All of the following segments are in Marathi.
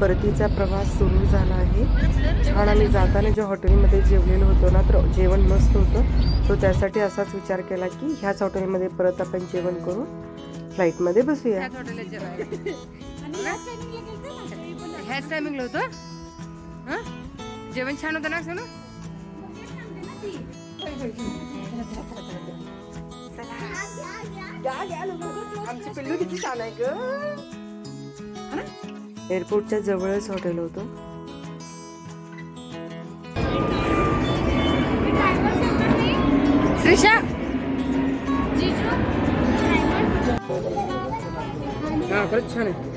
परतीचा प्रवास सुरू झाला आहे. छान आम्ही जाताना ज्या हॉटेलमध्ये जेवलेलो होतो ना तर जेवण मस्त होतं. तो त्यासाठी असाच विचार केला की ह्याच हॉटेलमध्ये परत आपण जेवण करू. फ्लाईटमध्ये बसूया. ह्याच टायमिंगला होतं? हं? जेवण छान होतं ना सोनू आमची पिल्लू किती छान आहे ग. एअरपोर्टच्या जवळच हॉटेल होतं श्रीषा हा खरंच छान आहे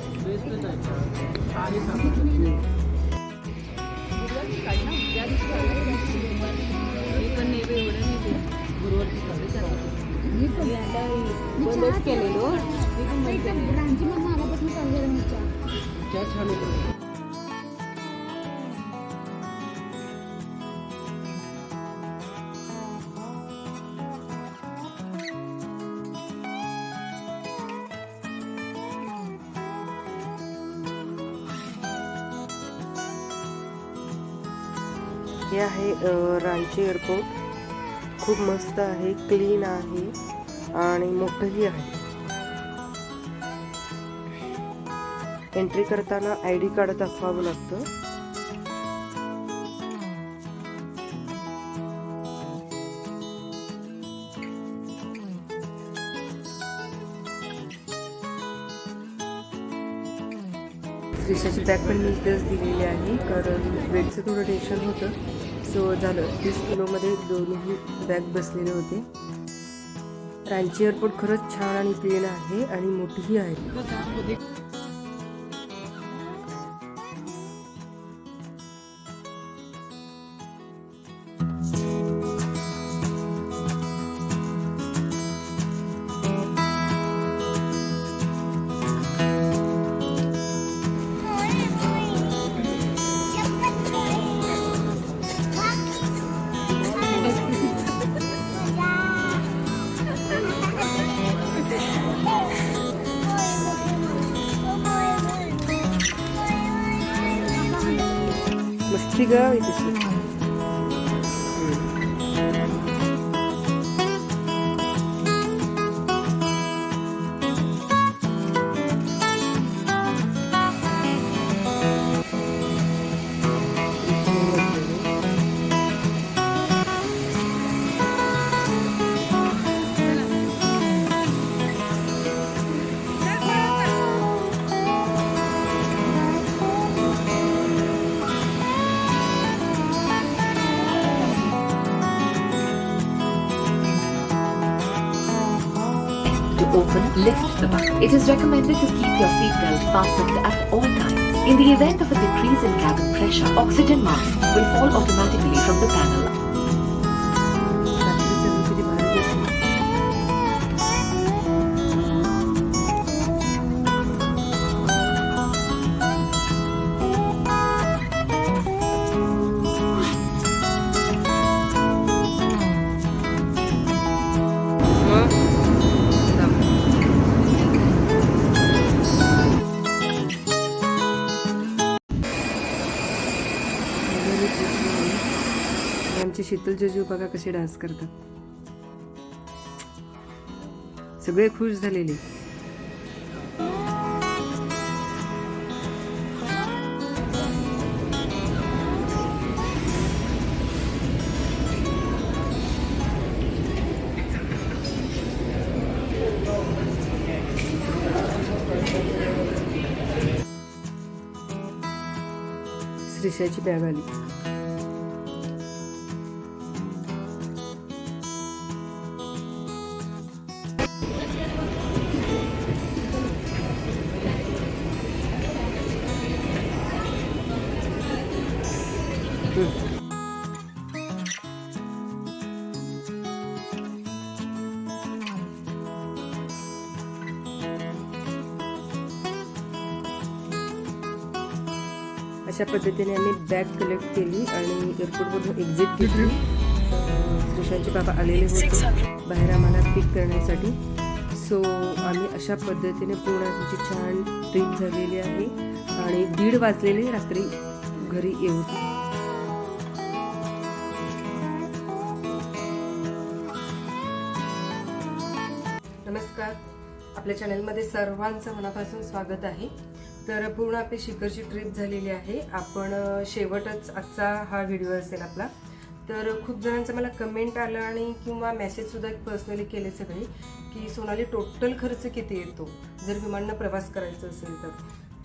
हे आहे रांची एअरपोर्ट खूप मस्त आहे क्लीन आहे आणि मोठंही आहे. एंट्री करताना आय डी कार्ड दाखवावं लागतं. श्रीषाची बॅग पण मी इथेच दिलेली आहे. कारण वेटचं थोडं टेन्शन होतं. सो झालं. तीस किलोमध्ये दोन्ही बॅग बसलेले होते. रांची एअरपोर्ट खरंच छान आणि प्लेन आहे आणि मोठीही आहे. मस्ती ग तशी open, lift the button. It is recommended to keep your seatbelt fastened at all times. In the event of a decrease in cabin pressure, oxygen masks will fall automatically from the panel. Sheetal जेजू बघा कसे डान्स करतात. सगळे खुश झालेले. श्रीषाची बॅग आली. अशा पद्धतीने आम्ही बॅग कलेक्ट केली आणि एअरपोर्टवरून एक्झिट घेतली. श्रीशांचे बाबा आलेले होते. बाहेर आम्हाला पिक करण्यासाठी. सो आम्ही अशा पद्धतीने पूर्ण आमची छान ट्रिप झालेली आहे आणि दीड वाजलेले रात्री घरी येऊ. नमस्कार. आपल्या चॅनलमध्ये सर्वांचं मनापासून स्वागत आहे. तर पूर्ण आपली शिखरची ट्रिप झालेली आहे. आपण शेवटच आजचा हा व्हिडिओ असेल आपला. तर खूप जणांचं मला कमेंट आलं आणि किंवा मेसेजसुद्धा पर्सनली केले सगळे की सोनाली टोटल खर्च किती येतो? जर विमाननं प्रवास करायचा असेल तर.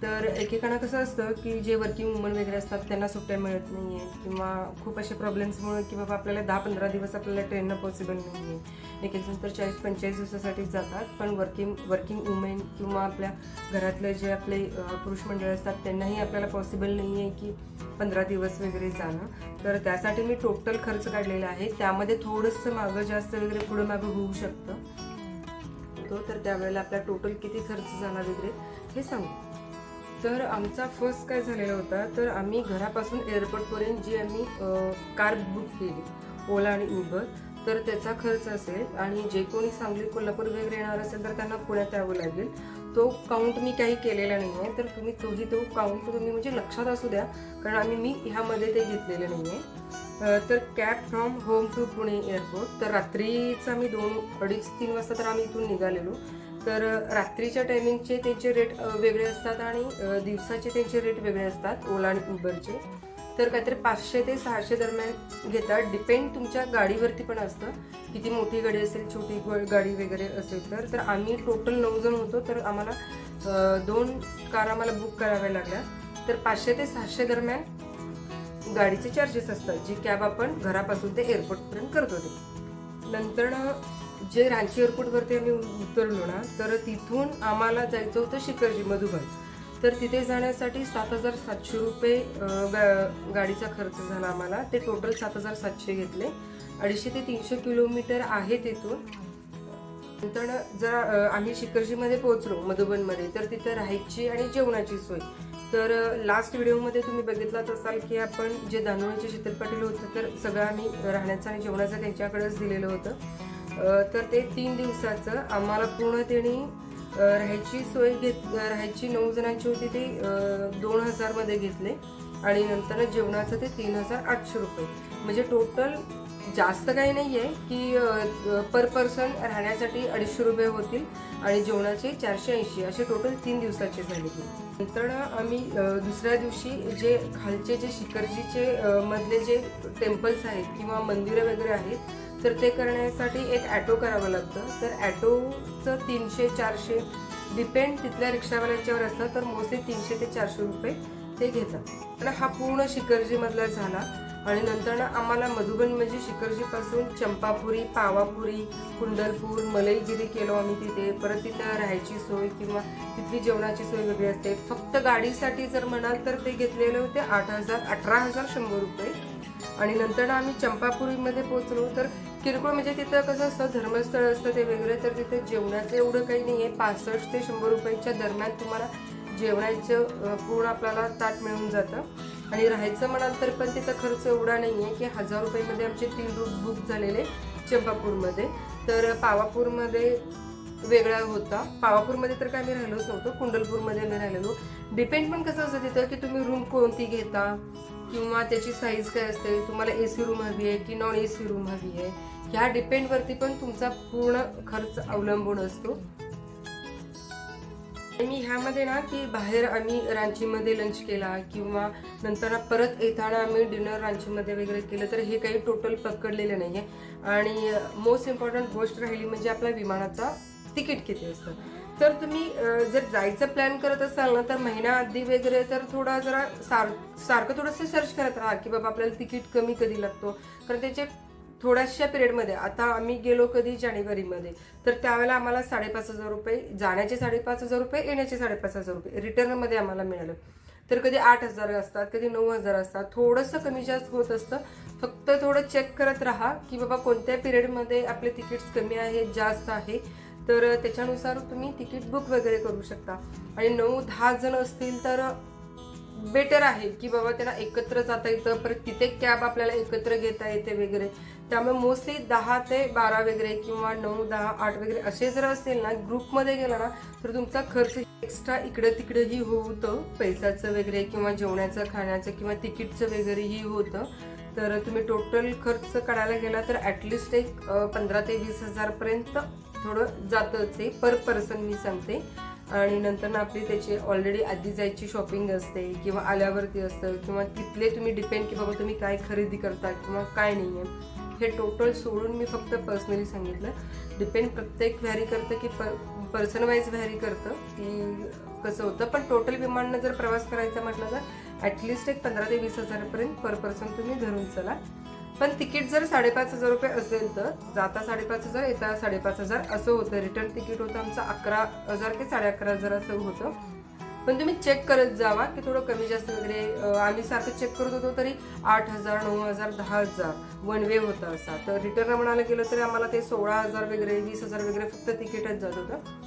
तर एकेकांना कसं असतं की जे वर्किंग वुमन वगैरे असतात त्यांना सुट्ट्या मिळत नाही आहेत किंवा खूप असे प्रॉब्लेम्समुळे की बाबा आपल्याला दहा पंधरा दिवस आपल्याला ट्रेननं पॉसिबल नाही आहे एक एक जण तर चाळीस पंचेचाळीस दिवसासाठीच जातात पण वर्किंग वर्किंग वुमेन किंवा आपल्या घरातले जे आपले पुरुष मंडळ असतात त्यांनाही आपल्याला पॉसिबल नाही आहे की पंधरा दिवस वगैरे जाणं. तर त्यासाठी मी टोटल खर्च काढलेला आहे. त्यामध्ये थोडंसं मागं जास्त वगैरे पुढं मागं होऊ शकतं. तो तर त्यावेळेला आपला टोटल किती खर्च झाला वगैरे हे सांगू. तर आमचा फर्स्ट काय झालेला होता तर आम्ही घरापासून एअरपोर्टपर्यंत जी आम्ही कार बुक केली ओला आणि उबर तर त्याचा खर्च असेल आणि जे कोणी सांगली कोल्हापूर वगैरे येणार असेल तर त्यांना पुण्यात यावं लागेल. तो काउंट मी काही केलेला नाही आहे तर तुम्ही तोही तो काउंट तुम्ही म्हणजे लक्षात असू द्या कारण आम्ही मी ह्यामध्ये ते घेतलेलं नाही आहे तर cab from home to Pune airport तर रात्रीचा आम्ही दोन अडीच तीन वाजता तर आम्ही इथून निघालेलो. तर रात्रीच्या टायमिंगचे त्यांचे रेट वेगळे असतात आणि दिवसाचे त्यांचे रेट वेगळे असतात ओला आणि उबरचे. तर काहीतरी पाचशे ते सहाशे दरम्यान घेतात. डिपेंड तुमच्या गाडीवरती पण असतं. किती मोठी गाडी असेल छोटी ग- गाडी वगैरे असेल तर. तर आम्ही टोटल नऊ जण होतो तर आम्हाला दोन कार आम्हाला बुक कराव्या लागल्या. तर पाचशे ते सहाशे दरम्यान गाडीचे चार्जेस असतात जी कॅब आपण घरापासून ते एअरपोर्टपर्यंत करतो ते. नंतर जे रांची एअरपोर्टवरती आम्ही उतरलो ना तर तिथून आम्हाला जायचं होतं शिखरजी मधुबन. तर तिथे जाण्यासाठी सात हजार सातशे रुपये गा- गाडीचा खर्च झाला आम्हाला. ते टोटल सात हजार सातशे घेतले. अडीचशे ते तीनशे किलोमीटर आहे तिथून. नंतर जर आम्ही शिखरजीमध्ये पोहोचलो मधुबनमध्ये तर तिथं राहायची आणि जेवणाची सोय. तर लास्ट व्हिडिओमध्ये तुम्ही बघितलाच असाल की आपण जे दानोळीचे शीतल पाटील होतं तर सगळं आम्ही राहण्याचं आणि जेवणाचं त्यांच्याकडेच दिलेलं होतं. तर ते तीन दिवसाचं आम्हाला पूर्ण त्यांनी राहायची सोय घेत राहायची नऊ जणांची होती ते दोन हजारमध्ये घेतले. आणि नंतर जेवणाचं ते तीन हजार आठशे रुपये. म्हणजे टोटल जास्त काही नाही आहे की पर पर्सन राहण्यासाठी अडीचशे रुपये होतील आणि जेवणाचे चारशे ऐंशी. असे टोटल तीन दिवसाचे झाले नंतर आम्ही दुसऱ्या दिवशी जे खालचे जे शिखरजीचे मधले जे टेम्पल्स आहेत किंवा मंदिरं वगैरे आहेत तर ते करण्यासाठी एक ॲटो करावं लागतं. तर ॲटोचं तीनशे चारशे डिपेंड तिथल्या रिक्षावाल्यांच्यावर असतं तर मोस्टली तीनशे ते चारशे रुपये ते घेतात. तर हा पूर्ण शिखरजीमधला झाला. आणि नंतर ना आम्हाला मधुबन म्हणजे शिखरजीपासून चंपापुरी पावापुरी कुंडलपूर मलईगिरी केलो आम्ही तिथे. परत तिथं राहायची सोय किंवा तिथली जेवणाची सोय वेगळी असते. फक्त गाडीसाठी जर म्हणाल तर ते घेतलेले होते आठ हजार अठरा हजार शंभर रुपये. आणि नंतर ना आम्ही चंपापुरीमध्ये पोचलो तर किरकोळ म्हणजे तिथं कसं असतं धर्मस्थळ असतं ते वेगळं तर तिथे जेवणाचं एवढं काही नाही आहे पासष्ट ते शंभर रुपयाच्या दरम्यान तुम्हाला जेवणाचं पूर्ण आपल्याला ताट मिळून जातं. आणि राहायचं म्हणाल तर पण तिथं खर्च एवढा नाही आहे की हजार रुपयेमध्ये आमचे तीन रूट बुक झालेले चंपापूरमध्ये. तर पावापूरमध्ये वेगळा होता. पावापूरमध्ये तर काय मी राहिलोच नव्हतो कुंडलपूरमध्ये मी राहिलेलो. डिपेंड पण कसं असतं तिथं की तुम्ही रूम कोणती घेता? किंवा त्याची साईज काय असते तुम्हाला ए सी रूम हवी आहे की नॉन ए सी रूम हवी आहे ह्या डिपेंडवरती पण तुमचा पूर्ण खर्च अवलंबून असतो. मी ह्यामध्ये ना की बाहेर आम्ही रांचीमध्ये लंच केला किंवा नंतर परत येताना आम्ही डिनर रांचीमध्ये वगैरे केलं तर हे काही टोटल पकडलेलं नाही आहे आणि मोस्ट इम्पॉर्टंट गोष्ट राहिली म्हणजे आपल्या विमानाचा तिकीट किती असतं. तर तुम्ही जर जायचं प्लॅन करत असाल ना तर महिना आधी वगैरे तर थोडा जरा सार सारखं थोडंसं सर्च करत राहा की बाबा आपल्याला तिकीट कमी कधी लागतो. कारण त्याच्या थोड्याशा पिरियडमध्ये आता आम्ही गेलो कधी जानेवारीमध्ये तर त्यावेळेला आम्हाला साडेपाच हजार रुपये जाण्याचे साडेपाच हजार रुपये येण्याचे साडेपाच हजार रुपये रिटर्नमध्ये आम्हाला मिळालं. तर कधी आठ हजार असतात कधी नऊ हजार असतात थोडंसं कमी जास्त होत असतं. फक्त थोडं चेक करत राहा की बाबा कोणत्या पिरियडमध्ये आपले तिकीट्स कमी आहेत जास्त आहे. तर त्याच्यानुसार तुम्ही तिकीट बुक वगैरे करू शकता. आणि नऊ दहा जण असतील तर बेटर आहे की बाबा त्यांना एकत्र जाता येतं परत तिथे कॅब आपल्याला एकत्र घेता येते वगैरे. त्यामुळे मोस्टली दहा ते बारा वगैरे किंवा नऊ दहा आठ वगैरे असे जर असेल ना ग्रुपमध्ये गेला ना तर तुमचा खर्च एक्स्ट्रा इकडे तिकडेही होतं. पैशाचं वगैरे किंवा जेवणाचं खाण्याचं किंवा तिकीटचं वगैरेही होतं. तर तुम्ही टोटल खर्च काढायला गेला तर ॲटलिस्ट एक पंधरा ते वीस हजारपर्यंत थोडं जातच आहे पर पर्सन मी सांगते. आणि नंतर ना आपली त्याची ऑलरेडी आधी जायची शॉपिंग असते किंवा आल्यावरती असतं किंवा तिथले तुम्ही डिपेंड की बाबा तुम्ही काय खरेदी करता किंवा काय नाही आहे हे टोटल सोडून मी फक्त पर्सनली सांगितलं. डिपेंड प्रत्येक व्हॅरी करतं की पर पर्सन वाईज व्हॅरी करतं की कसं होतं. पण टोटल विमाननं जर प्रवास करायचा म्हटलं तर ॲटलिस्ट एक पंधरा ते वीस हजारपर्यंत पर पर्सन तुम्ही धरून चला. पण तिकीट जर साडेपाच हजार रुपये असेल तर जाता साडेपाच हजार येता साडेपाच हजार असं होतं. रिटर्न तिकीट होतं आमचं अकरा हजार ते साडे अकरा हजार असं होतं. पण तुम्ही चेक करत जावा की थोडं कमी जास्त वगैरे आम्ही सारखं चेक करत होतो तरी आठ हजार नऊ हजार दहा हजार वन वे होता असा. तर रिटर्न म्हणायला गेलं तरी आम्हाला ते सोळा हजार वगैरे वीस हजार वगैरे फक्त तिकीटच जात होतं.